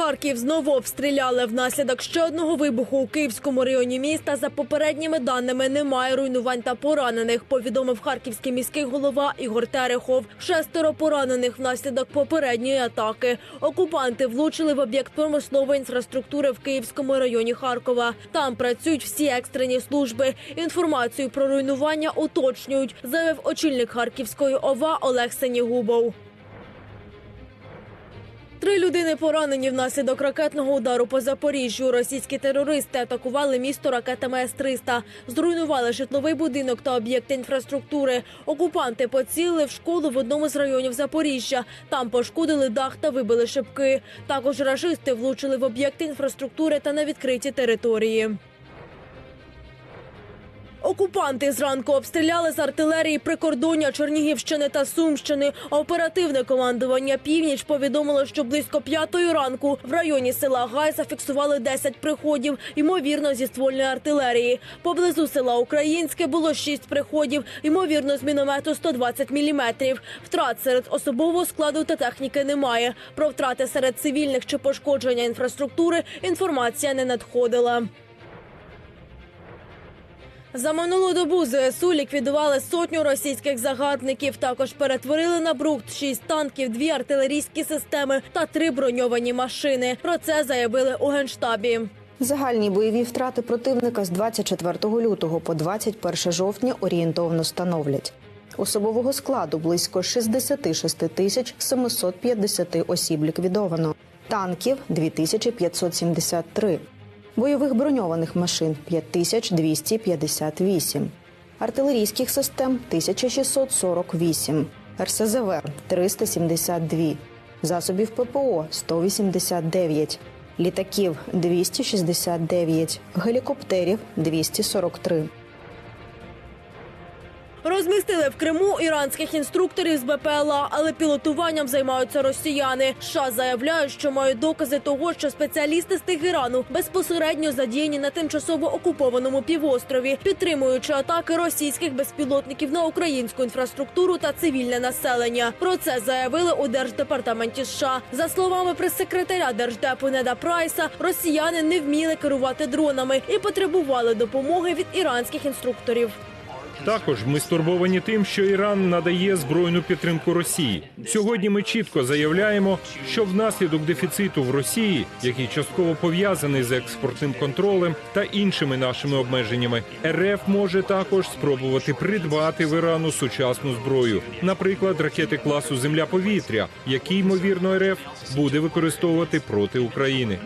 Харків знову обстріляли внаслідок ще одного вибуху у Київському районі міста. За попередніми даними немає руйнувань та поранених. Повідомив харківський міський голова Ігор Терехов. Шестеро поранених внаслідок попередньої атаки. Окупанти влучили в об'єкт промислової інфраструктури в Київському районі Харкова. Там працюють всі екстрені служби. Інформацію про руйнування уточнюють, заявив очільник Харківської ОВА Олег Сенігубов. Три людини поранені внаслідок ракетного удару по Запоріжжю. Російські терористи атакували місто ракетами С-300. Зруйнували житловий будинок та об'єкти інфраструктури. Окупанти поцілили в школу в одному з районів Запоріжжя. Там пошкодили дах та вибили шибки. Також рашисти влучили в об'єкти інфраструктури та на відкриті території. Окупанти зранку обстріляли з артилерії прикордоння Чернігівщини та Сумщини. Оперативне командування Північ повідомило, що близько п'ятої ранку в районі села Гай зафіксували 10 приходів, ймовірно, зі ствольної артилерії. Поблизу села Українське було 6 приходів, ймовірно, з міномету 120 міліметрів. Втрат серед особового складу та техніки немає. Про втрати серед цивільних чи пошкодження інфраструктури інформація не надходила. За минулу добу ЗСУ ліквідували сотню російських загарбників. Також перетворили на брухт шість танків, дві артилерійські системи та три броньовані машини. Про це заявили у генштабі. Загальні бойові втрати противника з 24 лютого по 21 жовтня орієнтовно становлять. Особового складу близько 66 тисяч 750 осіб ліквідовано, танків 2573, бойових броньованих машин 5258, артилерійських систем 1648, РСЗВ 372, засобів ППО 189, літаків 269, гелікоптерів 243. Розмістили в Криму іранських інструкторів з БПЛА, але пілотуванням займаються росіяни. США заявляють, що мають докази того, що спеціалісти з Тегерану безпосередньо задіяні на тимчасово окупованому півострові, підтримуючи атаки російських безпілотників на українську інфраструктуру та цивільне населення. Про це заявили у держдепартаменті США. За словами прес-секретаря держдепу Неда Прайса, росіяни не вміли керувати дронами і потребували допомоги від іранських інструкторів. Також ми стурбовані тим, що Іран надає збройну підтримку Росії. Сьогодні ми чітко заявляємо, що внаслідок дефіциту в Росії, який частково пов'язаний з експортним контролем та іншими нашими обмеженнями, РФ може також спробувати придбати в Ірану сучасну зброю, наприклад, ракети класу Земля-повітря, які ймовірно РФ буде використовувати проти України.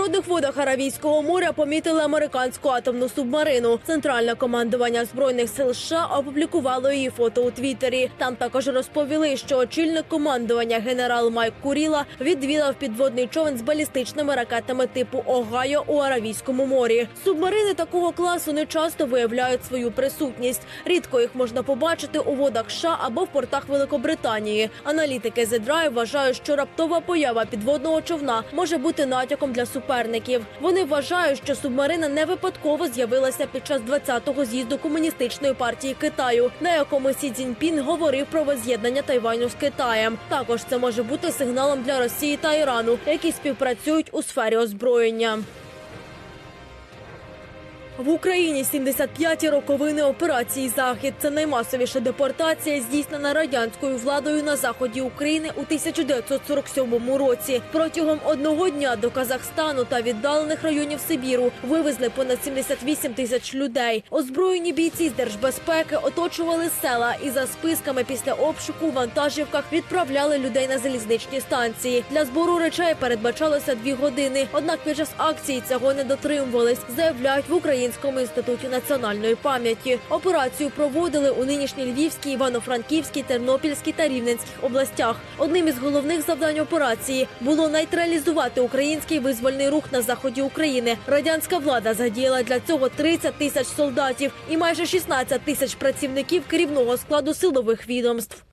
Міжнародних водах Аравійського моря помітили американську атомну субмарину. Центральне командування збройних сил США опублікувало її фото у Твіттері. Там також розповіли, що очільник командування генерал Майк Куріла відвідав підводний човен з балістичними ракетами типу Огайо у Аравійському морі. Субмарини такого класу не часто виявляють свою присутність. Рідко їх можна побачити у водах США або в портах Великобританії. Аналітики The Drive вважають, що раптова поява підводного човна може бути натяком для суперників. Вони вважають, що субмарина не випадково з'явилася під час 20-го з'їзду комуністичної партії Китаю, на якому Сі Цзіньпін говорив про воз'єднання Тайваню з Китаєм. Також це може бути сигналом для Росії та Ірану, які співпрацюють у сфері озброєння. В Україні 75-ті роковини операції Захід. Це наймасовіша депортація, здійснена радянською владою на заході України у 1947 році. Протягом одного дня до Казахстану та віддалених районів Сибіру вивезли понад 78 тисяч людей. Озброєні бійці з держбезпеки оточували села і за списками після обшуку у вантажівках відправляли людей на залізничні станції. Для збору речей передбачалося дві години. Однак під час акції цього не дотримувались, заявляють в Українському інституті національної пам'яті. Операцію проводили у нинішній Львівській, Івано-Франківській, Тернопільській та Рівненських областях. Одним із головних завдань операції було нейтралізувати український визвольний рух на заході України. Радянська влада задіяла для цього 30 тисяч солдатів і майже 16 тисяч працівників керівного складу силових відомств.